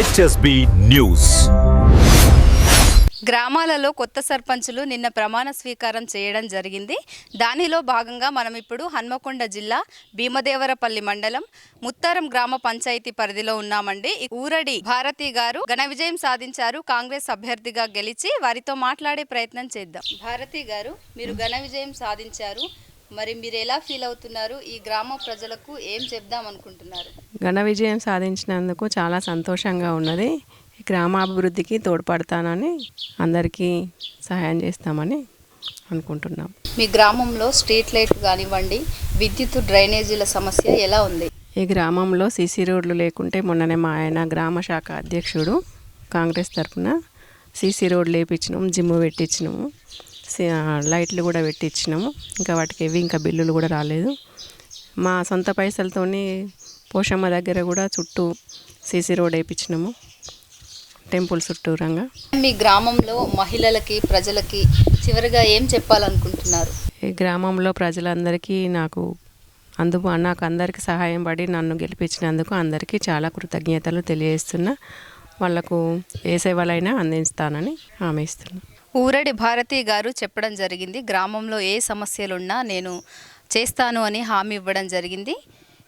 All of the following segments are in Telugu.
హెచ్ఎస్బి న్యూస్ గ్రామాలలో కొత్త సర్పంచులు నిన్న ప్రమాణ స్వీకారం చేయడం జరిగింది. దానిలో భాగంగా మనం ఇప్పుడు హన్మకొండ జిల్లా భీమదేవరపల్లి మండలం ముత్తారం గ్రామ పంచాయతీ పరిధిలో ఉన్నామండి. ఊరడి భారతి గారు ఘన విజయం సాధించారు. కాంగ్రెస్ అభ్యర్థిగా గెలిచి వారితో మాట్లాడే ప్రయత్నం చేద్దాం. భారతి గారు మీరు ఘన విజయం సాధించారు. మరి మీరు ఎలా ఫీల్ అవుతున్నారు? ఈ గ్రామ ప్రజలకు ఏం చెప్దాం అనుకుంటున్నారు? ఘన విజయం సాధించినందుకు చాలా సంతోషంగా ఉన్నది. గ్రామాభివృద్ధికి తోడ్పడతానని అందరికీ సహాయం చేస్తామని అనుకుంటున్నాం. మీ గ్రామంలో స్ట్రీట్ లైట్ కానివ్వండి విద్యుత్ డ్రైనేజీల సమస్య ఎలా ఉంది? ఈ గ్రామంలో సీసీ రోడ్లు లేకుంటే మొన్ననే మా ఆయన గ్రామ శాఖ అధ్యక్షుడు కాంగ్రెస్ తరఫున సీసీ రోడ్లు వేయించినాము జిమ్ పెట్టించినాము. లైట్లు కూడా పెట్టించినాము ఇంకా వాటికి ఏవి ఇంకా బిల్లులు కూడా రాలేదు. మా సొంత పైసలతోని పోషమ్మ దగ్గర కూడా చుట్టూ సీసీ రోడ్ వేయించినాము టెంపుల్ చుట్టూరంగా మీ గ్రామంలో మహిళలకి ప్రజలకి చివరిగా ఏం చెప్పాలనుకుంటున్నారు? ఈ గ్రామంలో ప్రజలందరికీ నాకు అందుబా నాకు అందరికీ సహాయం పడి నన్ను గెలిపించినందుకు అందరికీ చాలా కృతజ్ఞతలు తెలియజేస్తున్నా. వాళ్ళకు ఏ సేవలైనా అందిస్తానని హామీ ఇస్తున్నా. ఊరడి భారతి గారు చెప్పడం జరిగింది. గ్రామంలో ఏ సమస్యలున్నా నేను చేస్తాను అని హామీ ఇవ్వడం జరిగింది.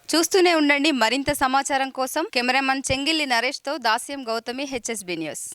చూస్తూనే ఉండండి. మరింత సమాచారం కోసం కెమెరామన్ చెంగిల్లి నరేష్తో దాస్యం గౌతమి హెచ్ఎస్బి న్యూస్.